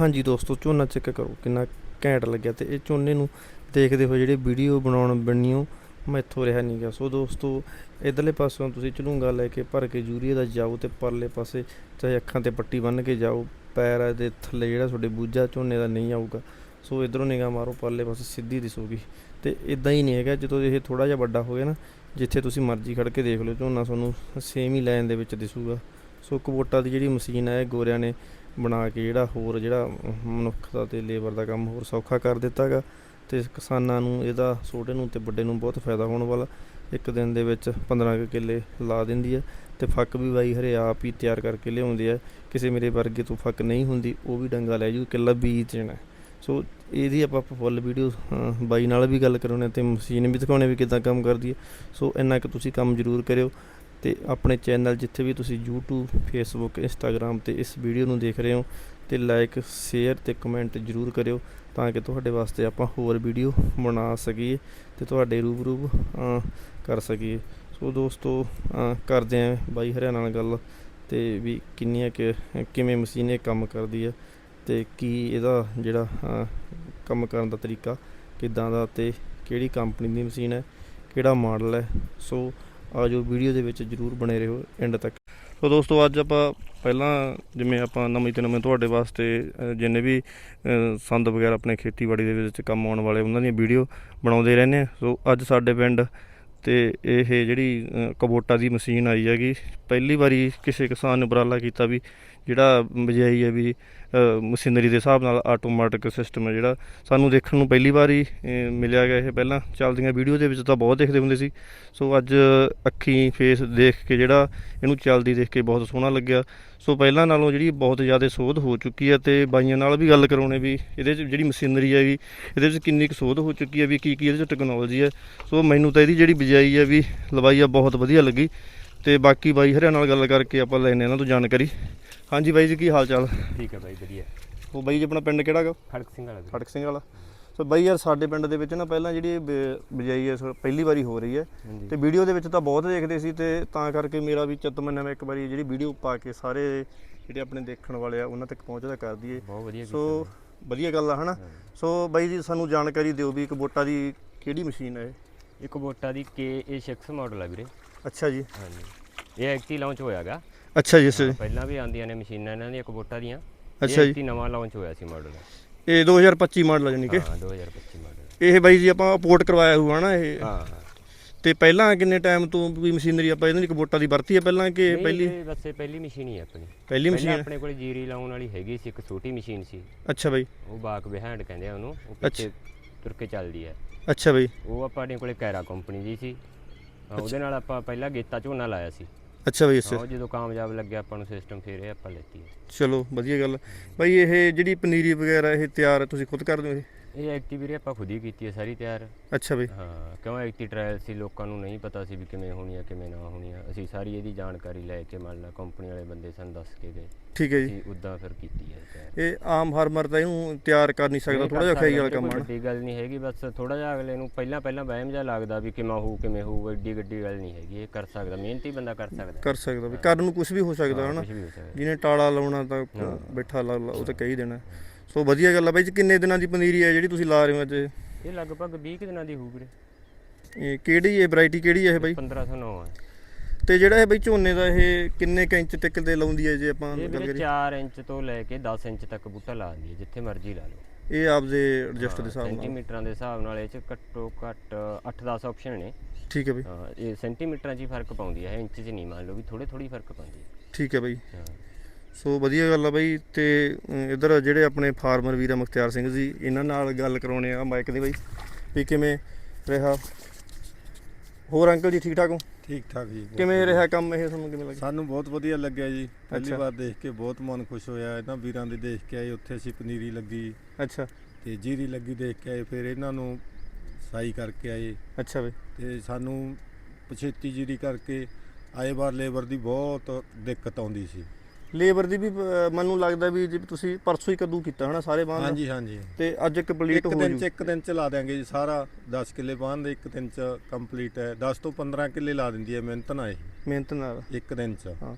ਹਾਂਜੀ ਦੋਸਤੋ, ਝੋਨਾ ਚੈੱਕ ਕਰੋ ਕਿੰਨਾ ਘੈਂਟ ਲੱਗਿਆ ਤੇ ਇਹ ਝੋਨੇ ਨੂੰ ਦੇਖਦੇ ਹੋਏ ਜਿਹੜੇ ਵੀਡੀਓ ਬਣਾਉਣ ਬਣੀਓ ਮੈਥੋਂ ਰਿਹਾ ਨਹੀਂ ਗਿਆ ਸੋ ਦੋਸਤੋ, ਇਧਰਲੇ ਪਾਸੋਂ ਤੁਸੀਂ ਝਲੂੰਗਾ ਲੈ ਕੇ ਭਰ ਕੇ ਯੂਰੀਆ ਦਾ ਜਾਓ ਤੇ ਪਰਲੇ ਪਾਸੇ ਚਾਹੇ ਅੱਖਾਂ ਤੇ ਪੱਟੀ ਬੰਨ੍ਹ ਕੇ ਜਾਓ, ਪੈਰ ਦੇ ਥੱਲੇ ਜਿਹੜਾ ਤੁਹਾਡੇ ਬੂਝਾ ਝੋਨੇ ਦਾ ਨਹੀਂ ਆਊਗਾ। ਸੋ ਇਧਰੋਂ ਨਿਗਾਹ ਮਾਰੋ, ਪਰਲੇ ਪਾਸੇ ਸਿੱਧੀ ਦਿਸੂਗੀ ਤੇ ਇਦਾਂ ਹੀ ਨਹੀਂ ਹੈਗਾ, ਜਦੋਂ ਇਹ ਥੋੜਾ ਜਿਹਾ ਵੱਡਾ ਹੋ ਗਿਆ ਨਾ, ਜਿੱਥੇ ਤੁਸੀਂ ਮਰਜ਼ੀ ਖੜ ਕੇ ਦੇਖ ਲਓ, ਝੋਨਾ ਤੁਹਾਨੂੰ ਸੇਮ ਹੀ ਲਾਈਨ ਦੇ ਵਿੱਚ ਦਿਸੂਗਾ। ਸੋ ਕਬੋਟਾ ਦੀ ਜਿਹੜੀ ਮਸ਼ੀਨ ਹੈ ਇਹ ਗੋਰਿਆਂ ਨੇ ਬਣਾ ਕੇ ਜਿਹੜਾ ਹੋਰ ਜਿਹੜਾ ਮਨੁੱਖ ਦਾ ਤੇ ਲੇਬਰ ਦਾ ਕੰਮ ਹੋਰ ਸੌਖਾ ਕਰ ਦਿੱਤਾਗਾ ਤੇ ਕਿਸਾਨਾਂ ਨੂੰ ਇਹਦਾ, ਛੋਟੇ ਨੂੰ ਤੇ ਵੱਡੇ ਨੂੰ ਬਹੁਤ ਫਾਇਦਾ ਹੋਣ ਵਾਲਾ। ਇੱਕ ਦਿਨ ਦੇ ਵਿੱਚ 15 ਕੁ ਕਿੱਲੇ ਲਾ ਦਿੰਦੀ ਹੈ ਤੇ ਫੱਕ ਵੀ ਬਾਈ ਹਰੇ ਆਪ ਹੀ ਤਿਆਰ ਕਰਕੇ ਲਿਆਉਂਦੇ ਆ। ਕਿਸੇ ਮੇਰੇ ਵਰਗੇ ਤੋਂ ਫੱਕ ਨਹੀਂ ਹੁੰਦੀ, ਉਹ ਵੀ ਡੰਗਾ ਲੈ ਜੂ, ਕਿੱਲਾ ਬੀਜ ਦੇਣਾ ਸੋ ਇਹਦੀ ਆਪਾਂ ਫੁੱਲ ਵੀਡੀਓ ਬਾਈ ਨਾਲ ਵੀ ਗੱਲ ਕਰਾਉਣੇ ਤੇ ਮਸ਼ੀਨ ਵੀ ਦਿਖਾਉਣੇ ਵੀ ਕਿਦਾਂ ਕੰਮ ਕਰਦੀ ਹੈ। ਸੋ ਇੰਨਾ ਕਿ ਤੁਸੀਂ ਕੰਮ ਜ਼ਰੂਰ ਕਰਿਓ। ਤੇ ਆਪਣੇ ਚੈਨਲ ਜਿੱਥੇ ਵੀ ਤੁਸੀਂ YouTube Facebook Instagram ਤੇ ਇਸ ਵੀਡੀਓ ਨੂੰ ਦੇਖ ਰਹੇ ਹੋ ਤੇ ਲਾਈਕ ਸ਼ੇਅਰ ਤੇ ਕਮੈਂਟ ਜ਼ਰੂਰ ਕਰਿਓ ਤਾਂ ਕਿ ਤੁਹਾਡੇ ਵਾਸਤੇ ਆਪਾਂ ਹੋਰ ਵੀਡੀਓ ਬਣਾ ਸਕੀਏ ਤੇ ਤੁਹਾਡੇ ਰੂਬਰੂ ਕਰ ਸਕੀਏ। ਸੋ ਦੋਸਤੋ ਅ, ਕਰਦੇ ਆਂ ਬਾਈ ਹਰਿਆਣਾ ਨਾਲ ਗੱਲ ਤੇ ਵੀ ਕਿੰਨੀਆਂ ਕਿ ਕਿਵੇਂ ਮਸ਼ੀਨ ਇਹ ਕੰਮ ਕਰਦੀ ਹੈ ਤੇ ਕੀ ਇਹਦਾ ਜਿਹੜਾ ਕੰਮ ਕਰਨ ਦਾ ਤਰੀਕਾ ਕਿੱਦਾਂ ਦਾ ਤੇ ਕਿਹੜੀ ਕੰਪਨੀ ਦੀ ਮਸ਼ੀਨ ਹੈ ਕਿਹੜਾ ਮਾਡਲ ਹੈ। ਸੋ ਆਜੋ ਵੀਡੀਓ ਦੇ ਵਿੱਚ ਜਰੂਰ ਬਣੇ ਰਹੋ ਐਂਡ ਤੱਕ। ਸੋ ਦੋਸਤੋ, ਅੱਜ ਆਪਾਂ ਪਹਿਲਾਂ ਜਿਵੇਂ ਆਪਾਂ ਨਵੀਂ ਤੇ ਨਵੇਂ ਤੁਹਾਡੇ ਵਾਸਤੇ ਜਿੰਨੇ ਵੀ ਸੰਦ ਵਗੈਰਾ ਆਪਣੇ ਖੇਤੀਬਾੜੀ ਦੇ ਵਿੱਚ ਕੰਮ ਆਉਣ ਵਾਲੇ, ਉਹਨਾਂ ਦੀਆਂ ਵੀਡੀਓ ਬਣਾਉਂਦੇ ਰਹਿੰਦੇ ਆ ਸੋ ਅੱਜ ਸਾਡੇ ਪਿੰਡ ਤੇ ਇਹ ਜਿਹੜੀ ਕਬੋਟਾ ਦੀ ਮਸ਼ੀਨ ਆਈ ਹੈਗੀ, ਪਹਿਲੀ ਵਾਰੀ ਕਿਸੇ ਕਿਸਾਨ ਨੇ ਉਪਰਾਲਾ ਕੀਤਾ ਵੀ ਜਿਹੜਾ ਬਜਾਈ ਹੈ ਵੀ ਮਸ਼ੀਨਰੀ ਦੇ ਹਿਸਾਬ ਨਾਲ ਆਟੋਮੈਟਿਕ ਸਿਸਟਮ ਹੈ ਜਿਹੜਾ। ਸਾਨੂੰ ਦੇਖਣ ਨੂੰ ਪਹਿਲੀ ਵਾਰ ਹੀ ਮਿਲਿਆ ਗਿਆ ਇਹ ਪਹਿਲਾਂ। ਚੱਲਦੀਆਂ ਵੀਡੀਓ ਦੇ ਵਿੱਚ ਤਾਂ ਬਹੁਤ ਦੇਖਦੇ ਹੁੰਦੇ ਸੀ। ਸੋ ਅੱਜ ਅੱਖੀਂ ਫੇਸ ਦੇਖ ਕੇ ਜਿਹੜਾ ਇਹਨੂੰ ਚੱਲਦੀ ਦੇਖ ਕੇ ਬਹੁਤ ਸੋਹਣਾ ਲੱਗਿਆ। ਸੋ ਪਹਿਲਾਂ ਨਾਲੋਂ ਜਿਹੜੀ ਬਹੁਤ ਜ਼ਿਆਦਾ ਸੋਧ ਹੋ ਚੁੱਕੀ ਹੈ ਤੇ ਬਾਈਆਂ ਨਾਲ ਵੀ ਗੱਲ ਕਰਾਉਣੇ ਵੀ ਇਹਦੇ 'ਚ ਜਿਹੜੀ ਮਸ਼ੀਨਰੀ ਹੈਗੀ ਇਹਦੇ 'ਚ ਕਿੰਨੀ ਕੁ ਸੋਧ ਹੋ ਚੁੱਕੀ ਹੈ ਵੀ ਕੀ ਕੀ ਇਹਦੇ 'ਚ ਟੈਕਨੋਲੋਜੀ ਹੈ। ਸੋ ਮੈਨੂੰ ਤਾਂ ਇਹਦੀ ਜਿਹੜੀ ਬਿਜਾਈ ਹੈ ਵੀ ਲਵਾਈ ਆ, ਬਹੁਤ ਵਧੀਆ ਲੱਗੀ। ਤੇ ਬਾਕੀ ਬਾਈ ਹਰਿਆਣਾ ਨਾਲ ਗੱਲ ਕਰਕੇ ਆਪਾਂ ਲੈਣੇ ਇਹਨਾਂ ਤੋਂ ਜਾਣਕਾਰੀ। ਹਾਂਜੀ ਬਾਈ ਜੀ ਕੀ ਹਾਲ ਚਾਲ? ਠੀਕ ਹੈ ਬਾਈ ਵਧੀਆ। ਉਹ ਬਾਈ ਜੀ ਆਪਣਾ ਪਿੰਡ ਕਿਹੜਾ ਗਾ? ਖੜਕ ਸਿੰਘ ਵਾਲਾ। ਫਟਕ ਸਿੰਘ ਵਾਲਾ। ਸੋ ਬਾਈ ਯਾਰ ਸਾਡੇ ਪਿੰਡ ਦੇ ਵਿੱਚ ਨਾ ਪਹਿਲਾਂ ਜਿਹੜੀ ਬਿਜਾਈ ਹੈ ਪਹਿਲੀ ਵਾਰੀ ਹੋ ਰਹੀ ਹੈ। ਤੇ ਵੀਡੀਓ ਦੇ ਵਿੱਚ ਤਾਂ ਬਹੁਤ ਦੇਖਦੇ ਸੀ ਤੇ ਤਾਂ ਕਰਕੇ ਮੇਰਾ ਵੀ ਚਿੱਤ ਮੰਨਿਆ ਮੈਂ ਇੱਕ ਵਾਰੀ ਜਿਹੜੀ ਵੀਡੀਓ ਪਾ ਕੇ ਸਾਰੇ ਜਿਹੜੇ ਆਪਣੇ ਦੇਖਣ ਵਾਲੇ ਆ ਉਹਨਾਂ ਤੱਕ ਪਹੁੰਚਦਾ ਕਰ ਦਈਏ। ਬਹੁਤ ਵਧੀਆ ਸੋ ਵਧੀਆ ਗੱਲ ਆ ਹਨਾ? ਸੋ ਬਾਈ ਜੀ ਸਾਨੂੰ ਜਾਣਕਾਰੀ ਦਿਓ ਵੀ ਕਬੋਟਾ ਦੀ ਕਿਹੜੀ ਮਸ਼ੀਨ ਹੈ ਇਹ? ਇੱਕ ਬੋਟਾ ਦੀ KA6 ਮਾਡਲ ਆ ਵੀਰੇ। ਅੱਛਾ ਜੀ। ਹਾਂਜੀ। ਇਹ ਐਕਟੀ ਲਾਂਚ ਹੋਇਆਗਾ। ਅੱਛਾ ਜੀ ਅੱਛਾ ਜੀ। ਪਹਿਲਾਂ ਵੀ ਆਉਂਦੀਆਂ ਨੇ ਮਸ਼ੀਨਾਂ ਇਹਨਾਂ ਦੀਆਂ ਕਬੋਟਾ ਦੀਆਂ। ਅੱਛਾ ਜੀ। ਨਵਾਂ ਲਾਂਚ ਹੋਇਆ ਸੀ ਮਾਡਲ ਇਹ 2025 ਮਾਡਲ ਜਾਨੀ ਕਿ। ਹਾਂ 2025 ਮਾਡਲ ਇਹ ਬਾਈ ਜੀ ਆਪਾਂ ਪੋਰਟ ਕਰਵਾਇਆ ਹੋਊਗਾ ਨਾ ਇਹ? ਹਾਂ ਤੇ ਪਹਿਲਾਂ ਕਿੰਨੇ ਟਾਈਮ ਤੋਂ ਵੀ ਮਸ਼ੀਨਰੀ ਆਪਾਂ ਇਹਨਾਂ ਦੀ ਕਬੋਟਾ ਦੀ ਵਰਤੀ ਹੈ ਪਹਿਲਾਂ ਕਿ ਪਹਿਲੀ? ਬਸ ਇਹ ਪਹਿਲੀ ਮਸ਼ੀਨ ਹੀ ਹੈ ਆਪਣੀ। ਪਹਿਲੀ ਮਸ਼ੀਨ? ਆਪਣੇ ਕੋਲ ਜੀਰੀ ਲਾਉਣ ਵਾਲੀ ਹੈਗੀ ਸੀ ਇੱਕ ਛੋਟੀ ਮਸ਼ੀਨ ਸੀ। ਅੱਛਾ ਬਾਈ। ਉਹ ਬਾਕ ਬਿਹਾਈਂਡ ਕਹਿੰਦੇ ਆ ਉਹਨੂੰ ਉਹ ਪਿੱਛੇ ਤੁਰ ਕੇ ਚੱਲਦੀ ਹੈ ਅੱਛਾ ਬਾਈ। ਉਹ ਆਪਣੇ ਕੋਲੇ ਕੈਰਾ ਕੰਪਨੀ ਦੀ ਸੀ। ਉਹਦੇ ਨਾਲ ਆਪਾਂ ਪਹਿਲਾਂ ਗੇਤਾ ਝੋਨਾ ਲਾਇਆ ਸੀ। ਅੱਛਾ ਬਾਈ ਅੱਛਾ। ਉਹ ਜਦੋਂ ਕਾਮਯਾਬ ਲੱਗਿਆ ਆਪਾਂ ਨੂੰ ਸਿਸਟਮ ਫਿਰ ਇਹ ਆਪਾਂ ਲੈਤੀ ਹੈ। ਚਲੋ ਵਧੀਆ ਗੱਲ ਬਾਈ ਇਹ ਜਿਹੜੀ ਪਨੀਰੀ ਵਗੈਰਾ ਇਹ ਤਿਆਰ ਤੁਸੀਂ ਖੁਦ ਕਰਦੇ ਹੋ ਇਹ? ਇਹ ਐਕਟੀ ਵੀਰੇ ਆਪਾਂ ਖੁਦ ਹੀ ਕੀਤੀ ਹੈ ਸਾਰੀ ਤਿਆਰ। ਅੱਛਾ ਬਾਈ ਹਾਂ ਕਿਉਂ ਐਕਟੀ ਟ੍ਰਾਇਲ ਸੀ ਲੋਕਾਂ ਨੂੰ ਨਹੀਂ ਪਤਾ ਸੀ ਵੀ ਕਿਵੇਂ ਹੋਣੀ ਆ ਕਿਵੇਂ ਨਾ ਹੋਣੀ ਆ। ਅਸੀਂ ਸਾਰੀ ਇਹਦੀ ਜਾਣਕਾਰੀ ਲੈ ਕੇ ਮੰਨ ਲਾ ਕੰਪਨੀ ਵਾਲੇ ਬੰਦੇ ਸਾਨੂੰ ਦੱਸ ਕੇ ਗਏ। ਠੀਕ ਹੈ ਜੀ। ਅਸੀਂ ਉਦਾਂ ਫਿਰ ਕੀਤੀ ਹੈ ਤਿਆਰ। ਇਹ ਆਮ ਫਾਰਮਰ ਤਾਂ ਇਹਨੂੰ ਤਿਆਰ ਕਰ ਨਹੀਂ ਸਕਦਾ ਥੋੜਾ ਜਿਹਾ ਸਕਦਾ ਵਾਲਾ ਕੰਮ ਹੈ ਵੱਡੀ ਗੱਲ ਨਹੀਂ ਹੈਗੀ ਬਸ ਥੋੜਾ ਜਿਹਾ ਅਗਲੇ ਨੂੰ ਪਹਿਲਾਂ ਪਹਿਲਾਂ ਵਹਿਮ ਜਿਹਾ ਲੱਗਦਾ ਵੀ ਕਿਵੇਂ ਹੋਊ ਕਿਵੇਂ ਹੋਊ ਐਡੀ ਗੱਡੀ ਗੱਲ ਨਹੀਂ ਹੈਗੀ ਇਹ ਕਰ ਸਕਦਾ ਮਿਹਨਤੀ ਬੰਦਾ ਕਰ ਸਕਦਾ। ਕਰ ਸਕਦਾ ਵੀ ਕਰਨ ਨੂੰ ਕੁਝ ਵੀ ਹੋ ਸਕਦਾ ਹੈ ਨਾ ਕੁਝ ਵੀ ਹੋ ਸਕਦਾ। ਜਿਹਨੇ ਟਾਲਾ ਲਾਉਣਾ ਤਾਂ ਬੈਠਾ ਲਾ ਲਾ ਉਹ ਤਾਂ ਕਹੀ ਦੇਣਾ। ਸੋ ਵਧੀਆ ਗੱਲ ਆ ਬਾਈ ਜੀ ਕਿੰਨੇ ਦਿਨਾਂ ਦੀ ਪਨੀਰੀ ਹੈ ਜਿਹੜੀ ਤੁਸੀਂ ਲਾ ਰਹੇ ਹੋ ਅੱਜ? ਇਹ ਲਗਭਗ 20 ਕੁ ਦਿਨਾਂ ਦੀ ਹੋਊ ਵੀਰੇ। ਇਹ ਕਿਹੜੀ ਹੈ ਵੈਰਾਈਟੀ ਕਿਹੜੀ ਹੈ ਇਹ ਬਾਈ? 1509 ਹੈ ਤੇ ਜਿਹੜਾ ਇਹ ਬਾਈ ਝੋਨੇ ਦਾ ਇਹ ਕਿੰਨੇ ਕੁ ਇੰਚ ਤੱਕ ਤੇ ਲਾਉਂਦੀ ਹੈ ਜੇ ਆਪਾਂ ਇਹ ਗੱਲ ਵੀਰੇ ਕਰੀਏ? 4 ਇੰਚ ਤੋਂ ਲੈ ਕੇ 10 ਇੰਚ ਤੱਕ ਬੂਟਾ ਲਾ ਦਿੰਦੀ ਹੈ ਜਿੱਥੇ ਮਰਜ਼ੀ ਲਾ ਲਓ। ਇਹ ਆਪਦੇ ਐਡਜਸਟ ਦੇ ਹਿਸਾਬ ਨਾਲ। ਸੈਂਟੀਮੀਟਰਾਂ ਦੇ ਹਿਸਾਬ ਨਾਲ ਇਹ ਚ ਘੱਟੋ ਘੱਟ 8-10 ਆਪਸ਼ਨ ਨੇ। ਠੀਕ ਹੈ ਬਾਈ। ਹਾਂ ਇਹ ਸੈਂਟੀਮੀਟਰਾਂ 'ਚ ਹੀ ਫ਼ਰਕ ਪਾਉਂਦੀ ਹੈ ਇੰਚ 'ਚ ਨਹੀਂ ਮੰਨ ਲਓ ਵੀ ਥੋੜੇ ਥੋੜੀ ਫ਼ਰਕ ਪਾਉਂਦੀ ਹੈ ਠੀਕ ਹੈ ਬਾਈ। ਹਾਂ। ਸੋ ਵਧੀਆ ਗੱਲ ਆ ਬਾਈ ਤੇ ਇਧਰ ਜਿਹੜੇ ਆਪਣੇ ਫਾਰਮਰ ਵੀਰ ਮੁਖਤਿਆਰ ਸਿੰਘ ਜੀ ਇਹਨਾਂ ਨਾਲ ਗੱਲ ਕਰਾਉਣੇ ਆ ਮਾਈਕ ਦੀ ਬਾਈ ਵੀ ਕਿਵੇਂ ਰਿਹਾ? ਹੋਰ ਅੰਕਲ ਜੀ ਠੀਕ ਠਾਕ ਹੋ? ਠੀਕ ਠਾਕ ਜੀ ਕਿਵੇਂ। ਰਿਹਾ ਕੰਮ? ਇਹ ਤੁਹਾਨੂੰ ਕਿਵੇਂ ਲੱਗਿਆ? ਸਾਨੂੰ ਬਹੁਤ ਵਧੀਆ ਲੱਗਿਆ ਜੀ। ਪਹਿਲੀ ਅੱਛਾ। ਵਾਰ ਦੇਖ ਕੇ ਬਹੁਤ ਮਨ ਖੁਸ਼ ਹੋਇਆ। ਇਹਨਾਂ ਵੀਰਾਂ ਦੇ ਦੇਖ ਕੇ ਆਏ ਉੱਥੇ ਅਸੀਂ ਪਨੀਰੀ ਲੱਗੀ ਅੱਛਾ। ਤੇ ਜੀਰੀ ਲੱਗੀ ਦੇਖ ਕੇ ਆਏ ਫਿਰ ਇਹਨਾਂ ਨੂੰ ਸਾਈ ਕਰਕੇ ਆਏ। ਅੱਛਾ ਬਾਈ। ਤੇ ਸਾਨੂੰ ਪਛੇਤੀ ਜੀਰੀ ਕਰਕੇ ਆਏ ਵਾਰ ਲੇਬਰ ਦੀ ਬਹੁਤ ਦਿੱਕਤ ਆਉਂਦੀ ਸੀ। ਲੇਬਰ ਦੀ ਵੀ ਅਹ, ਮੈਨੂੰ ਲੱਗਦਾ ਵੀ ਜੇ ਤੁਸੀਂ ਪਰਸੋਂ ਹੀ ਕੱਦੂ ਕੀਤਾ ਹਨਾ ਸਾਰੇ ਬਾਂਹ ਦਾ। ਹਾਂਜੀ ਹਾਂਜੀ। ਤੇ ਅੱਜ ਕੰਪਲੀਟ ਇੱਕ ਹੋ ਦਿਨ ਚ ਜੂ ਇੱਕ ਦਿਨ ਚ ਲਾ ਦਿਆਂਗੇ ਜੀ ਸਾਰਾ 10 ਕਿੱਲੇ ਬਾਂਹ ਦੇ ਇੱਕ ਦਿਨ ਚ ਕੰਪਲੀਟ ਹੈ। 10 ਤੋਂ 15 ਕਿੱਲੇ ਲਾ ਦਿੰਦੀ ਹੈ ਮਿਹਨਤ ਨਾਲ ਇਹ। ਮਿਹਨਤ ਨਾਲ। ਇੱਕ ਦਿਨ ਚ। ਹਾਂ।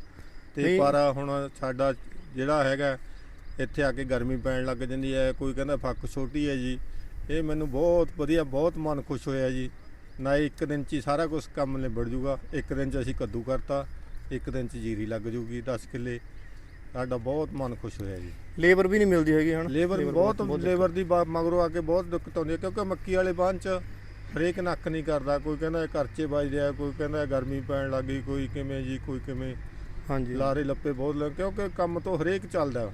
ਤੇ ਨਹੀਂ- ਪਰ ਹੁਣ ਸਾਡਾ ਜਿਹੜਾ ਹੈਗਾ ਇੱਥੇ ਆ ਕੇ ਗਰਮੀ ਪੈਣ ਲੱਗ ਜਾਂਦੀ ਹੈ ਕੋਈ ਕਹਿੰਦਾ ਫੱਕ ਛੋਟੀ ਹੈ ਜੀ। ਇਹ ਮੈਨੂੰ ਬਹੁਤ ਵਧੀਆ ਬਹੁਤ ਮਨ ਖੁਸ਼ ਹੋਇਆ ਜੀ। ਨਾ ਇੱਕ ਦਿਨ 'ਚ ਹੀ ਸਾਰਾ ਕੁਝ ਕੰਮ ਨਿਬੜ ਜੂਗਾ। ਇੱਕ ਦਿਨ 'ਚ ਅਸੀਂ ਕੱਦੂ ਕਰਤਾ ਇੱਕ ਦਿਨ 'ਚ ਜੀਰੀ ਲੱਗ ਜੂਗੀ 10 ਕਿੱਲੇ। ਸਾਡਾ ਬਹੁਤ ਮਨ ਖੁਸ਼ ਹੋਇਆ ਜੀ। ਲੇਬਰ ਵੀ ਨਹੀਂ ਮਿਲਦੀ ਹੈਗੀ ਹਨਾ ਲੇਬਰ ਬਹੁਤ ਲੇਬਰ ਦੀ ਬਾ- ਮਗਰੋਂ ਆ ਕੇ ਬਹੁਤ ਦਿੱਕਤ ਆਉਂਦੀ ਹੈ ਕਿਉਂਕਿ ਮੱਕੀ ਵਾਲੇ ਬਾਂਹ 'ਚ ਹਰੇਕ ਨੱਕ ਨਹੀਂ ਕਰਦਾ। ਕੋਈ ਕਹਿੰਦਾ ਇਹ ਖਰਚੇ ਵੱਜਦੇ ਆ ਕੋਈ ਕਹਿੰਦਾ ਇਹ ਗਰਮੀ ਪੈਣ ਲੱਗੀ ਕੋਈ ਕਿਵੇਂ ਜੀ ਕੋਈ ਕਿਵੇਂ ਹਾਂਜੀ। ਲਾਰੇ ਲੱਪੇ ਬਹੁਤ ਲੱਗ ਕਿਉਂਕਿ ਕੰਮ ਤੋਂ ਹਰੇਕ ਚੱਲਦਾ।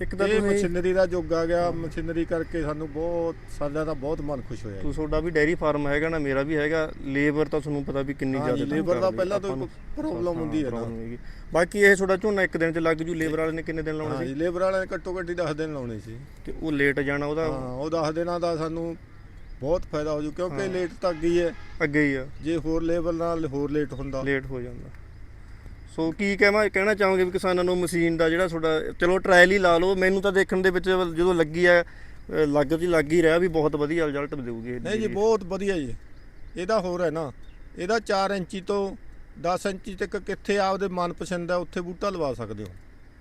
ਇੱਕ ਤਾਂ ਇਹ ਤੁਸੀਂ ਮਸ਼ੀਨਰੀ ਦਾ ਯੁੱਗ ਆ ਗਿਆ ਮਸ਼ੀਨਰੀ ਕਰਕੇ ਸਾਨੂੰ ਬਹੁਤ ਸਾਡਾ ਤਾਂ ਬਹੁਤ ਮਨ ਖੁਸ਼ ਹੋਇਆ ਤੂੰ ਜੀ ਤੁਹਾਡਾ ਵੀ ਡੈਰੀ ਫਾਰਮ ਹੈਗਾ ਨਾ ਮੇਰਾ ਵੀ ਹੈਗਾ ਲੇਬਰ ਤਾਂ ਤੁਹਾਨੂੰ ਪਤਾ ਵੀ ਕਿੰਨੀ ਹਾਂਜੀ, ਜ਼ਿਆਦਾ labor ਦਾ ਪਹਿਲਾਂ ਤੋਂ problem ਹੁੰਦੀ ਹੈ ਨਾ। ਬਾਕੀ ਇਹ ਤੁਹਾਡਾ ਝੋਨਾ ਇੱਕ ਦਿਨ ਚ ਲੱਗ ਜੂ ਲੇਬਰ ਵਾਲੇ ਨੇ ਕਿੰਨੇ ਦਿਨ ਲਾਉਣੇ ਹਾਂਜੀ ਸੀ ਲੇਬਰ ਵਾਲਿਆਂ ਨੇ ਘੱਟੋ ਘੱਟੀ 10 ਦਿਨ ਲਾਉਣੇ ਸੀ। ਤੇ ਉਹ ਲੇਟ ਜਾਣਾ ਉਹਦਾ? ਹਾਂ ਉਹ 10 ਦਿਨਾਂ ਦਾ ਸਾਨੂੰ ਬਹੁਤ ਫਾਇਦਾ ਹੋ ਜੂ ਕਿਉਂਕਿ ਲੇਟ ਤੱਕ ਗਈ ਹੈ ਅੱਗੇ ਹੀ ਆ। ਜੇ ਹੋਰ ਲੇਬਰ ਨਾਲ ਹੋਰ ਲੇਟ ਹੁੰਦਾ। ਲੇਟ ਹੋ ਜਾਂਦਾ। ਸੋ ਕੀ ਕਹਿਣਾ ਕਹਿਣਾ ਚਾਹੋਗੇ ਵੀ ਕਿਸਾਨਾਂ ਨੂੰ ਮਸ਼ੀਨ ਦਾ ਜਿਹੜਾ ਤੁਹਾਡਾ ਚਲੋ ਟ੍ਰਾਇਲ ਹੀ ਲਾ ਲਓ ਮੈਨੂੰ ਤਾਂ ਦੇਖਣ ਦੇ ਵਿੱਚ ਜਦੋਂ ਲੱਗੀ ਆ ਲੱਗ ਜੀ ਲੱਗ ਹੀ ਰਿਹਾ ਵੀ ਬਹੁਤ ਵਧੀਆ ਰਿਜ਼ਲਟ ਦੇਊਗੀ ਨਹੀਂ ਜੀ। ਬਹੁਤ ਵਧੀਆ ਜੀ। ਇਹਦਾ ਹੋਰ ਹੈ ਨਾ ਇਹਦਾ 4 ਇੰਚੀ ਤੋਂ 10 ਇੰਚੀ ਤੱਕ ਕਿੱਥੇ ਆਪਦੇ ਮਨਪਸੰਦ ਹੈ ਉੱਥੇ ਬੂਟਾ ਲਵਾ ਸਕਦੇ ਹੋ।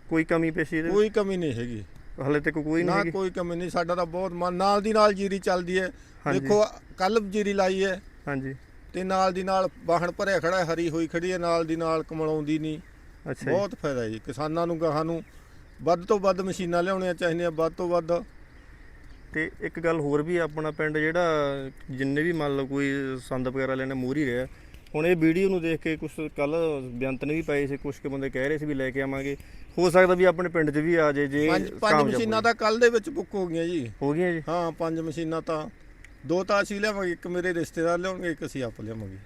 ਕੋਈ ਕਮੀ ਪੇਸ਼ੀ ਇਹਦੇ ਕੋਈ ਕਮੀ ਨਹੀਂ ਹੈਗੀ। ਹਲੇ ਤੱਕ ਕੋਈ ਨਹੀਂ ਨਾ ਕੋਈ ਕਮੀ ਨਹੀਂ ਸਾਡਾ ਤਾਂ ਬਹੁਤ ਮਨ ਨਾਲ ਦੀ ਨਾਲ ਜੀਰੀ ਚੱਲਦੀ ਹੈ। ਦੇਖੋ ਕੱਲ ਜੀਰੀ ਲਾਈ ਹੈ। ਹਾਂਜੀ। ਤੇ ਨਾਲ ਦੀ ਨਾਲ ਵਾਹਣ ਭਰਿਆ ਖੜਾ ਹੈ, ਹਰੀ ਹੋਈ ਖੜੀ ਹੈ ਨਾਲ ਦੀ ਨਾਲ ਕਮਲਾਉਂਦੀ ਨਹੀਂ। ਅੱਛਾ ਜੀ। ਬਹੁਤ ਫਾਇਦਾ ਜੀ ਕਿਸਾਨਾਂ ਨੂੰ ਗਾਹਾਂ ਨੂੰ। ਵੱਧ ਤੋਂ ਵੱਧ ਮਸ਼ੀਨਾਂ ਲਿਆਉਣੀਆਂ ਚਾਹੀਦੀਆਂ ਵੱਧ ਤੋਂ ਵੱਧ। ਤੇ ਇੱਕ ਗੱਲ ਹੋਰ ਵੀ ਆ, ਆਪਣਾ ਪਿੰਡ ਜਿਹੜਾ ਜਿੰਨੇ ਵੀ ਮੰਨ ਲਓ ਕੋਈ ਸੰਦ ਵਗੈਰਾ ਲੈਣੇ ਮੂਰ ਹੀ ਰਿਹਾ ਹੁਣ ਇਹ ਵੀਡੀਓ ਨੂੰ ਦੇਖ ਕੇ ਕੁਝ ਕੱਲ ਬੇਅੰਤ ਨੇ ਵੀ ਪਾਏ ਸੀ ਕੁਝ ਕੁ ਬੰਦੇ ਕਹਿ ਰਹੇ ਸੀ ਵੀ ਲੈ ਕੇ ਆਵਾਂਗੇ। ਹੋ ਸਕਦਾ ਵੀ ਆਪਣੇ ਪਿੰਡ 'ਚ ਵੀ ਆ ਜੇ ਜੇ ਪੰਜ ਪੰਜ ਕਾਮਯਾਬ ਮਸ਼ੀਨਾਂ ਹੋਏ। ਤਾਂ ਕੱਲ ਦੇ ਵਿੱਚ ਬੁੱਕ ਹੋ ਗਈਆਂ ਜੀ। ਹੋ ਗਈਆਂ ਜੀ? ਹਾਂ ਪੰਜ ਮਸ਼ੀਨਾਂ ਤਾਂ। ਦੋ ਤਾਂ ਅਸੀਂ ਲਿਆਵਾਂਗੇ ਇੱਕ ਮੇਰੇ ਰਿਸ਼ਤੇਦਾਰ ਲਿਆਉਣਗੇ ਇੱਕ ਅਸੀਂ ਆਪ ਲਿਆਵਾਂਗੇ।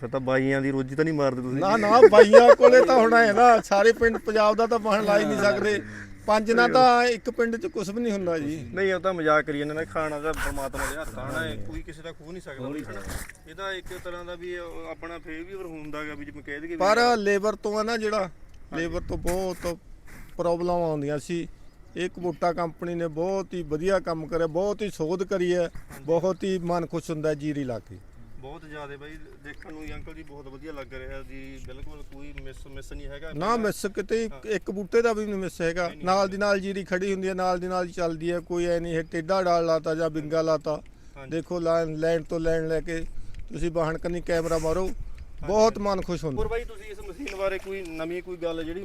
ਫਿਰ ਤਾਂ ਬਾਈਆਂ ਦੀ ਰੋਜੀ ਤਾਂ ਨਹੀਂ ਮਾਰਦੇ ਤੁਸੀਂ। ਨਾ ਨਾ ਬਾਈਆਂ ਕੋਲੇ ਤਾਂ ਹੋਣਾ ਹੈ ਨਾ ਸਾਰੇ ਪਿੰਡ ਪੰਜਾਬ ਦਾ ਤਾਂ ਬਾਹਣ ਲਾ ਹੀ ਨਹੀਂ ਸਕਦੇ। ਪੰਜ ਨਾ ਤਾਂ ਇੱਕ ਪਿੰਡ 'ਚ ਕੁਝ ਵੀ ਨਹੀਂ ਹੁੰਦਾ ਜੀ। ਨਹੀਂ ਉਹ ਤਾਂ ਮਜ਼ਾਕ ਕਰੀ ਜਾਂਦੇ ਨੇ ਖਾਣਾ ਤਾਂ ਪਰਮਾਤਮਾ ਦੇ ਹੱਥ ਆਣਾ ਹੈ ਕੋਈ ਕਿਸੇ ਦਾ ਖੋ ਨਹੀਂ ਸਕਦਾ। ਇਹਦਾ ਇੱਕ ਤਰ੍ਹਾਂ ਦਾ ਵੀ ਆਪਣਾ ਫੇਵਰ ਹੁੰਦਾਗਾ ਵੀ ਜਿਵੇਂ ਕਹਿ ਦਈਏ ਵੀ ਪਰ ਲੇਬਰ ਤੋਂ ਆ ਨਾ ਜਿਹੜਾ ਲੇਬਰ ਤੋਂ ਬਹੁਤ ਪ੍ਰੋਬਲਮ ਆਉਂਦੀਆਂ ਸੀ। ਇਹ ਕਬੂਟਾ ਕੰਪਨੀ ਨੇ ਬਹੁਤ ਹੀ ਵਧੀਆ ਕੰਮ ਕਰਿਆ ਬਹੁਤ ਹੀ ਸੋਧ ਕਰੀ ਹੈ ਬਹੁਤ ਹੀ ਮਨ ਖੁਸ਼ ਹੁੰਦਾ ਹੈ ਜੀਰੀ ਲਾ ਕੇ। ਬਹੁਤ ਜ਼ਿਆਦਾ ਬਾਈ ਦੇਖਣ ਨੂੰ ਹੀ ਅੰਕਲ ਜੀ ਬਹੁਤ ਵਧੀਆ ਲੱਗ ਰਿਹਾ ਜੀ ਬਿਲਕੁਲ ਕੋਈ ਮਿਸ ਮਿਸ ਨਹੀਂ ਹੈਗਾ ਨਾ ਮਿਸ ਕਿਤੇ ਇੱਕ- ਬੂਟੇ ਦਾ ਵੀ ਨਹੀਂ ਮਿਸ ਹੈਗਾ। ਨਾਲ ਦੀ ਨਾਲ ਜੀਰੀ ਖੜੀ ਹੁੰਦੀ ਹੈ ਨਾਲ ਦੀ ਨਾਲ ਹੀ ਚੱਲਦੀ ਹੈ ਕੋਈ ਐ ਨਹੀਂ ਇਹ ਟੇਡਾ ਡਾਲ ਲਾਤਾ ਜਾਂ ਬਿੰਗਾ ਲਾਤਾ। ਦੇਖੋ ਲਾਈਨ ਤੋਂ ਲਾਈਨ ਲੈ ਕੇ ਤੁਸੀਂ ਬਾਹਣ ਕੰਨੀ ਕੈਮਰਾ ਮਾਰੋ। ਬਹੁਤ ਮਨ ਖੁਸ਼ ਹੁੰਦਾ। ਹੋਰ ਬਾਈ ਤੁਸੀਂ ਇਸ ਮਸ਼ੀਨ ਬਾਰੇ ਕੋਈ ਨਵੀਂ ਕੋਈ ਗੱਲ ਜਿਹੜੀ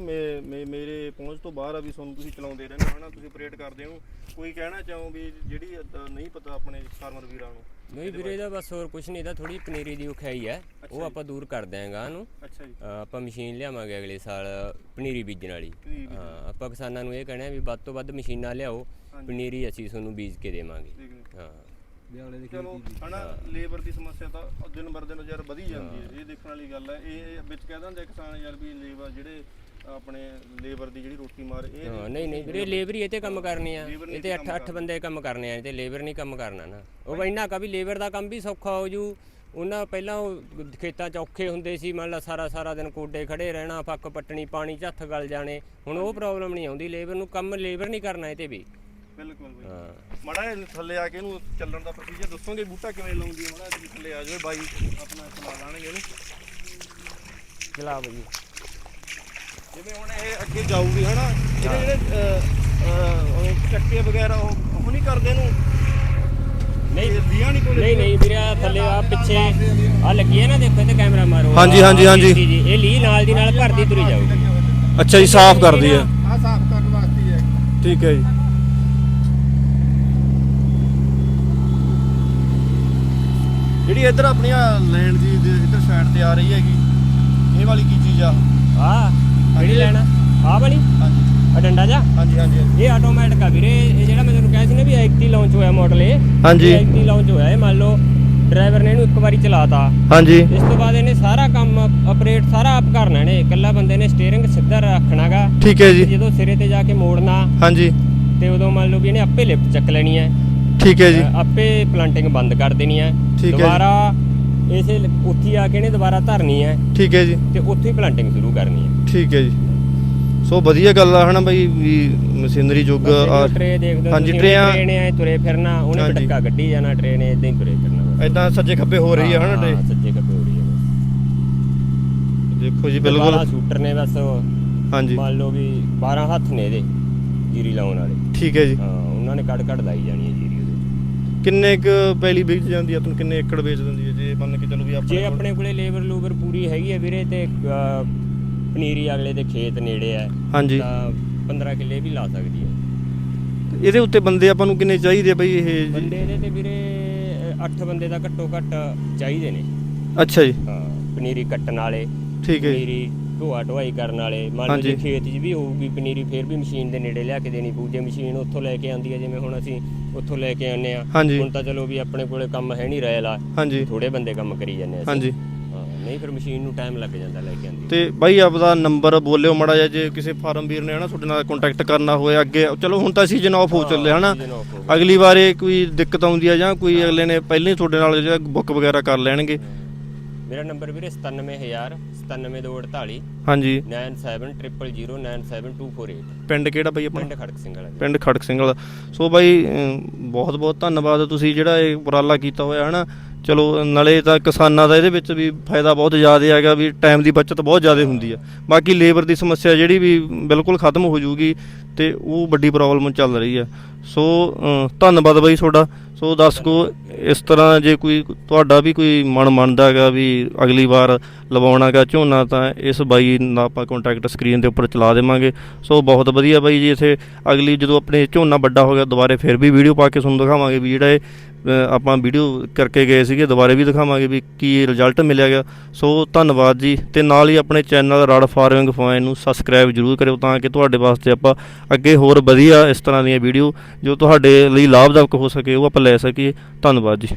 ਮੇਰੇ ਪਹੁੰਚ ਤੋਂ ਬਾਹਰ ਆ ਵੀ ਤੁਹਾਨੂੰ ਤੁਸੀਂ ਚਲਾਉਂਦੇ ਰਹਿੰਦੇ ਹੋ ਹਨਾ? ਤੁਸੀਂ ਆਪਰੇਟ ਕਰਦੇ ਹੋ। ਕੋਈ ਕਹਿਣਾ ਚਾਹੋ ਵੀ ਜਿਹੜੀ ਨਹੀਂ ਪਤਾ ਆਪਣੇ ਫਾਰਮਰ ਵੀਰਾਂ ਨੂੰ? ਨਹੀਂ ਵੀਰੇ ਇਹਦਾ ਬਸ ਹੋਰ ਕੁਝ ਨਹੀਂ ਇਹਦਾ ਥੋੜੀ ਪਨੀਰੀ ਦੀ ਉਖਾਈ ਹੈ। ਉਹ। ਆਪਾਂ ਦੂਰ ਕਰ ਦਿਆਂਗਾ ਉਹਨੂੰ ਅੱਛਾ ਜੀ। ਅ, ਆਪਾਂ ਮਸ਼ੀਨ ਲਿਆਵਾਂਗੇ ਅਗਲੇ ਸਾਲ ਪਨੀਰੀ ਬੀਜਣ ਵਾਲੀ। ਹਾਂ ਆਪਾਂ ਕਿਸਾਨਾਂ ਨੂੰ ਇਹ ਕਹਿਣਾ ਵੀ ਵੱਧ ਤੋਂ ਵੱਧ ਮਸ਼ੀਨਾਂ ਲਿਆਓ। ਪਨੀਰੀ ਅਸੀਂ ਤੁਹਾਨੂੰ ਬੀਜ ਕੇ ਦੇਵਾਂਗੇ। ਚਲੋ ਹਨਾ ਲੇਬਰ ਦੀ ਸਮੱਸਿਆ ਤਾਂ ਦਿਨ ਬਰ ਦਿਨ ਯਾਰ ਵਧੀ ਜਾਂਦੀ ਹੈ। ਇਹ ਦੇਖਣ ਵਾਲੀ ਗੱਲ ਹੈ। ਇਹ ਇਹ ਵਿੱਚ ਕਹਿ ਦਿੰਦੇ ਆ ਕਿਸਾਨ ਯਾਰ ਵੀ ਲੇਬਰ ਜਿਹੜੇ ਆਪਣੇ ਲੇਬਰ ਦੀ ਜਿਹੜੀ ਰੋਟੀ ਮਾਰ ਇਹ ਹਾਂ ਨਹੀਂ ਨਹੀਂ ਵੀਰੇ ਲੇਬਰ ਹੀ ਇਹ ਤੇ ਕੰਮ ਕਰਨੀ ਆ। ਲੇਬਰ ਨੇ ਇਹ ਤੇ 8 8 ਬੰਦੇ ਕੰਮ ਕਰਨੇ ਆ। ਇਹ ਤੇ ਲੇਬਰ ਨਹੀਂ ਕੰਮ ਕਰਨਾ ਨਾ। ਉਹ ਇੰਨਾ ਕਾ ਵੀ ਲੇਬਰ ਦਾ ਕੰਮ ਵੀ ਸੌਖਾ ਹੋ ਜੂ। ਉਹਨਾਂ ਪਹਿਲਾਂ ਉਹ ਖੇਤਾਂ 'ਚ ਔਖੇ ਹੁੰਦੇ ਸੀ। ਮੰਨ ਲਾ ਸਾਰਾ ਸਾਰਾ ਦਿਨ ਕੋਡੇ ਖੜੇ ਰਹਿਣਾ ਫੱਕ ਪੱਟਣੀ ਪਾਣੀ 'ਚ ਹੱਥ ਗਲ ਜਾਣੇ। ਹੁਣ ਉਹ ਪ੍ਰੋਬਲਮ ਨਹੀਂ ਆਉਂਦੀ। ਲੇਬਰ ਨੂੰ ਕੰਮ ਲੇਬਰ ਨਹੀਂ ਕਰਨਾ ਇਹ ਤੇ ਵੀ। ਬਿਲਕੁਲ ਬਈ। ਹਾਂ। ਮਾੜਾ ਥੱਲੇ ਆ ਕੇ ਇਹਨੂੰ ਚੱਲਣ ਦਾ ਪ੍ਰੋਸੀਜਰ ਦੱਸੋਗੇ ਬੂਟਾ ਕਿਵੇਂ ਲਾਉਂਦੀ ਹੈ ਮਾੜਾ ਥੱਲੇ ਆ ਜਾਓ ਬਾਈ ਆਪਣਾ ਚਲਾ ਲਾਣਗੇ ਇਹਨੂੰ। ਚਲਾ ਬਈ। ਜਿਵੇਂ ਹੁਣ ਇਹ ਅੱਗੇ ਜਾਊਗੀ ਹਨਾ? ਇਹਦੇ ਜਿਹੜੇ ਅ, ਅ, ਉਹ ਚੱਕੇ ਵਗੈਰਾ ਉਹ ਉਹ ਨਹੀਂ ਕਰਦੇ ਇਹਨੂੰ? ਨਹੀਂ। ਦੀਆਂ ਨਹੀਂ ਕੋਲੇ ਨਹੀਂ ਨਹੀਂ ਵੀਰੇ ਆਹ ਥੱਲੇ ਆ ਪਿੱਛੇ ਆ ਲੱਗੀ ਹੈ ਨਾ ਦੇਖੋ ਇੱਥੇ ਕੈਮਰਾ ਮਾਰੋ। ਹਾਂਜੀ, ਆਹ ਹਾਂਜੀ, ਹਾਂਜੀ। ਜੀ, ਜੀ, ਇਹ ਲੀ ਨਾਲ ਦੀ ਨਾਲ ਭਰਦੀ ਤੁਰੀ ਜਾਊਗੀ। ਅੱਛਾ ਜੀ ਸਾਫ਼ ਕਰਦੀ ਹੈ ਆ ਸਾਫ਼ ਕਰਨ ਵਾਸਤੇ ਹੀ ਹੈ ਠੀਕ ਹੈ ਜੀ। ਜਿਹੜੀ ਇੱਧਰ ਆਪਣੀਆਂ ਦੀ ਦੇ ਇੱਧਰ ਸਾਈਡ ਤੇ ਆ ਰਹੀ ਹੈਗੀ ਇਹ ਵਾਲੀ ਕੀ ਚੀਜ਼ ਆ? ਆ ਕਿਹੜੀ ਲੈਣਾ ਆ? ਵਾਲੀ? ਹਾਂਜੀ। ਆ ਡੰਡਾ ਜਾ? ਹਾਂਜੀ ਹਾਂਜੀ ਇਹ ਆਟੋਮੈਟਿਕ ਆ ਵੀਰੇ ਇਹ ਜਿਹੜਾ ਮੈਂ ਤੁਹਾਨੂੰ ਕਿਹਾ ਸੀ ਨਾ ਵੀ ਐਕਟੀ ਲਾਂਚ ਹੋਇਆ ਮਾਡਲ ਇਹ ਹਾਂਜੀ। ਐਕਟੀ ਲਾਂਚ ਹੋਇਆ ਇਹ ਮੰਨ ਲਓ ਡਰਾਈਵਰ ਨੇ ਇਹਨੂੰ ਇੱਕ ਵਾਰੀ ਚਲਾਤਾ। ਹਾਂਜੀ। ਇਸ ਤੋਂ ਬਾਅਦ ਇਹਨੇ ਸਾਰਾ ਕੰਮ ਆਪਰੇਟ ਸਾਰਾ ਆਪ ਕਰਨਾ ਇਹਨੇ ਇਕੱਲਾ ਬੰਦੇ ਨੇ ਸਟੀਅਰਿੰਗ ਸਿੱਧਾ ਰੱਖਣਾਗਾ। ਠੀਕ ਹੈ ਜੀ। ਜਦੋਂ ਸਿਰੇ ਤੇ ਜਾ ਕੇ ਮੋੜਨਾ ਹਾਂਜੀ। ਤੇ ਉਦੋਂ ਮੰਨ ਲਓ ਵੀ ਇਹਨੇ ਆਪੇ ਲਿਫਟ ਚੱਕ ਲੈਣੀ ਹੈ। ਠੀਕ ਹੈ ਜੀ। ਆਪੇ ਪਲਾਂਟਿੰਗ ਬੰਦ ਕਰ ਦੇਣੀ ਹੈ। ਠੀਕ ਹੈ ਜੀ। ਦੁਬਾਰਾ ਇਸੇ ਲ- ਉੱਥੇ ਹੀ ਆ ਕੇ ਇਹਨੇ ਦੁਬਾਰਾ ਧਰਨੀ ਹੈ। ਠੀਕ ਹੈ ਜੀ। ਤੇ ਉੱਥੇ ਹੀ ਪਲਾਂਟਿੰਗ ਸ਼ੁਰੂ ਕਰਨੀ ਹੈ। ਠੀਕ ਹੈ ਜੀ। ਸੋ ਵਧੀਆ ਗੱਲ ਆ ਹਨਾ ਬਾਈ ਵੀ ਮਸ਼ੀਨਰੀ ਯੁੱਗ ਆ। ਟਰੇ ਦੇਖਦੇ ਹੋ ਹਾਂਜੀ, ਟਰੇਆਂ- ਟਰੇ ਨੇ ਐ ਤੁਰੇ ਫਿਰਨਾ ਉਹਨੇ ਹਾਂਜੀ। ਬਟਕਾ ਗੱਡੀ ਜਾਣਾ ਟ੍ਰੇਨ ਨੇ ਇਦਾਂ ਹੀ ਤੁਰੇ ਫਿਰਨਾ ਬਸ। ਇਦਾਂ ਸੱਜੇ ਖੱਬੇ ਹੋ ਰਹੀ ਆ ਹਨਾ ਹਾਂ, ਟਰੇ ਸੱਜੇ ਖੱਬੇ ਹੋ ਰਹੀ ਹੈ ਦੇਖੋ ਜੀ ਬਿਲਕੁਲ। ਬਿਲਕੁਲ ਸ਼ੂਟਰ ਨੇ ਬਸ ਹਾਂਜੀ। ਮੰਨ ਲਓ ਵੀ 12 ਹੱਥ ਨੇ ਇਹਦੇ ਜੀਰੀ ਲਾਉਣ ਵਾਲੇ। ਠੀਕ ਹੈ ਜੀ। ਹਾਂ ਉਹਨਾਂ ਨੇ ਕੱਢ ਕੱਢ ਲਾਈ ਜਾਣੀ ਹੈ ਜੀਰੀ। ਕਿੰਨੇ ਕੁ ਪੈਲੀ ਵੇਚ ਜਾਂਦੀ ਆ ਤੁਹਾਨੂੰ ਕਿੰਨੇ ਏਕੜ ਵੇਚ ਦਿੰਦੀ ਹੈ ਜੇ ਮੰਨ ਕੇ ਚੱਲੋ ਵੀ ਆਪਣੇ ਜੇ ਕੋਲ- ਆਪਣੇ ਕੋਲੇ ਲੇਬਰ ਲੂਬਰ ਪੂਰੀ ਹੈਗੀ ਹੈ ਵੀਰੇ ਤੇ ਅਹ, ਪਨੀਰੀ ਅਗਲੇ ਦੇ ਖੇਤ ਨੇੜੇ ਹੈ ਹਾਂਜੀ। ਤਾਂ 15 ਕਿੱਲੇ ਵੀ ਲਾ ਸਕਦੀ ਹੈ ਇਹਦੇ ਉੱਤੇ ਬੰਦੇ ਆਪਾਂ ਨੂੰ ਕਿੰਨੇ ਚਾਹੀਦੇ ਆ ਬਈ ਇਹ ਜੀ? ਬੰਦੇ ਇਹਦੇ ਤੇ ਵੀਰੇ 8 ਬੰਦੇ ਦਾ ਘੱਟੋ ਘੱਟ ਚਾਹੀਦੇ ਨੇ। ਅੱਛਾ ਜੀ। ਹਾਂ ਪਨੀਰੀ ਕੱਟਣ ਵਾਲੇ ਠੀਕ ਹੈ ਜੀ। ਪਨੀਰੀ ਢੋਆ ਢੋਆਈ ਕਰਨ ਵਾਲੇ। ਮੰਨ ਲਓ ਜੇ ਹਾਂਜੀ। ਖੇਤ 'ਚ ਵੀ ਹੋਊਗੀ ਪਨੀਰੀ ਫੇਰ ਵੀ ਮਸ਼ੀਨ ਦੇ ਨੇੜੇ ਲਿਆ ਕੇ ਦੇਣੀ ਪਊ। ਜੇ ਮਸ਼ੀਨ ਉੱਥੋਂ ਲੈ ਕੇ ਆਂਦੀ ਹੈ ਜਿਵੇਂ ਹੁਣ ਅਸੀਂ ਉੱਥੋਂ ਲੈ ਕੇ ਆਉਂਦੇ ਆ ਹਾਂਜੀ। ਹੁਣ ਤਾਂ ਚਲੋ ਵੀ ਆਪਣੇ ਕੋਲੇ ਕੰਮ ਹੈ ਨਹੀਂ ਰਹਿਲਾ ਹਾਂਜੀ। ਥੋੜੇ ਬੰਦੇ ਕੰਮ ਕਰੀ ਜਾਂਦੇ ਅਸੀਂ। ਹਾਂਜੀ। ਹਾਂ ਨਹੀਂ ਫਿਰ ਮਸ਼ੀਨ ਨੂੰ ਟਾਈਮ ਲੱਗ ਜਾਂਦਾ ਲੈ ਕੇ ਆਂਦੀ ਤੇ ਬਾਈ ਆਪਦਾ ਨੰਬਰ ਬੋਲਿਓ ਮੜਾ ਜਿਹਾ ਜੇ ਕਿਸੇ ਫਾਰਮ ਵੀਰ ਨੇ ਹਨਾ ਤੁਹਾਡੇ ਨਾਲ ਕੰਟੈਕਟ ਕਰਨਾ ਹੋਏ ਅੱਗੇ। ਚਲੋ ਹੁਣ ਤਾਂ ਸੀਜ਼ਨ ਆਫ ਹੋ ਚੱਲੇ ਹਨਾ। season off ਹੋ ਗਿਆ। ਅਗਲੀ ਵਾਰੇ ਕੋਈ ਦਿੱਕਤ ਆਉਂਦੀ ਆ ਜਾਂ ਕੋਈ ਅਗਲੇ ਨੇ ਪਹਿਲਾਂ ਹੀ ਤੁਹਾਡੇ ਨਾਲ ਜਿਹੜਾ ਬੁੱਕ ਵਗੈਰਾ ਕਰ ਲੈਣਗੇ। ਮੇਰਾ ਨੰਬਰ ਵੀਰੇ 97000 97248 ਹਾਂਜੀ। 9700097248 ਪਿੰਡ ਕਿਹੜਾ ਬਾਈ ਆਪਣਾ? ਪਿੰਡ ਖੜਕ ਸਿੰਘ ਵਾਲਾ ਜੀ। ਪਿੰਡ ਖੜਕ ਸਿੰਘ ਵਾਲਾ। ਸੋ ਬਾਈ ਬਹੁਤ ਬਹੁਤ ਧੰਨਵਾਦ ਤੁਸੀਂ ਜਿਹੜਾ ਇਹ ਉਪਰਾਲਾ ਕੀਤਾ ਹੋਇਆ ਹਨਾ? ਚਲੋ ਨਾਲੇ ਤਾਂ ਕਿਸਾਨਾਂ ਦਾ ਇਹਦੇ ਵਿੱਚ ਵੀ ਫਾਇਦਾ ਬਹੁਤ ਜ਼ਿਆਦਾ ਹੈਗਾ ਵੀ ਟਾਈਮ ਦੀ ਬਚਤ ਬਹੁਤ ਜ਼ਿਆਦਾ ਹੁੰਦੀ ਆ। ਬਾਕੀ ਲੇਬਰ ਦੀ ਸਮੱਸਿਆ ਜਿਹੜੀ ਵੀ ਬਿਲਕੁਲ ਖਤਮ ਹੋ ਜਾਊਗੀ। ਤੇ ਉਹ ਵੱਡੀ ਪ੍ਰੋਬਲਮ ਚੱਲ ਰਹੀ ਆ ਸੋ ਧੰਨਵਾਦ ਬਾਈ ਤੁਹਾਡਾ। ਸੋ ਦੱਸ ਦਰਸ਼ਕੋ, ਇਸ ਤਰ੍ਹਾਂ ਜੇ ਕੋਈ ਤੁਹਾਡਾ ਵੀ ਕੋਈ ਮਨ ਮੰਨਦਾ ਹੈਗਾ ਵੀ ਅਗਲੀ ਵਾਰ ਲਵਾਉਣਾਗਾ ਝੋਨਾ, ਤਾਂ ਇਸ ਬਾਈ ਨਾਲ ਆਪਾਂ ਕੰਟੈਕਟ ਸਕਰੀਨ ਦੇ ਉੱਪਰ ਚਲਾ ਦੇਵਾਂਗੇ। ਸੋ ਬਹੁਤ ਵਧੀਆ ਬਾਈ ਜੀ, ਇਥੇ ਅਗਲੀ ਜਦੋਂ ਆਪਣੇ ਝੋਨਾ ਵੱਡਾ ਹੋ ਗਿਆ, ਦੁਬਾਰੇ ਫਿਰ ਵੀ ਵੀਡੀਓ ਪਾ ਕੇ ਤੁਹਾਨੂੰ ਦਿਖਾਵਾਂਗੇ ਵੀ ਜਿਹੜਾ ਇਹ ਆਪਾਂ ਵੀਡੀਓ ਕਰਕੇ ਗਏ ਸੀਗੇ, ਦੁਬਾਰੇ ਵੀ ਦਿਖਾਵਾਂਗੇ ਵੀ ਕੀ ਰਿਜ਼ਲਟ ਮਿਲਿਆ ਗਿਆ ਸੋ ਧੰਨਵਾਦ ਜੀ, ਤੇ ਨਾਲ ਹੀ ਆਪਣੇ ਚੈਨਲ ਰੜ ਫਾਰਮਿੰਗ ਫਾਈਨ ਨੂੰ ਸਬਸਕ੍ਰਾਈਬ ਜਰੂਰ ਕਰਿਓ, ਤਾਂ ਕਿ ਤੁਹਾਡੇ ਵਾਸਤੇ ਆਪਾਂ ਅੱਗੇ ਹੋਰ ਵਧੀਆ ਇਸ ਤਰ੍ਹਾਂ ਦੀਆਂ ਵੀਡੀਓ ਜੋ ਤੁਹਾਡੇ ਲਈ ਲਾਭਦਾਇਕ ਹੋ ਸਕੇ ਉਹ ਆਪਾਂ ਲੈ ਸਕੀਏ। ਧੰਨਵਾਦ ਜੀ।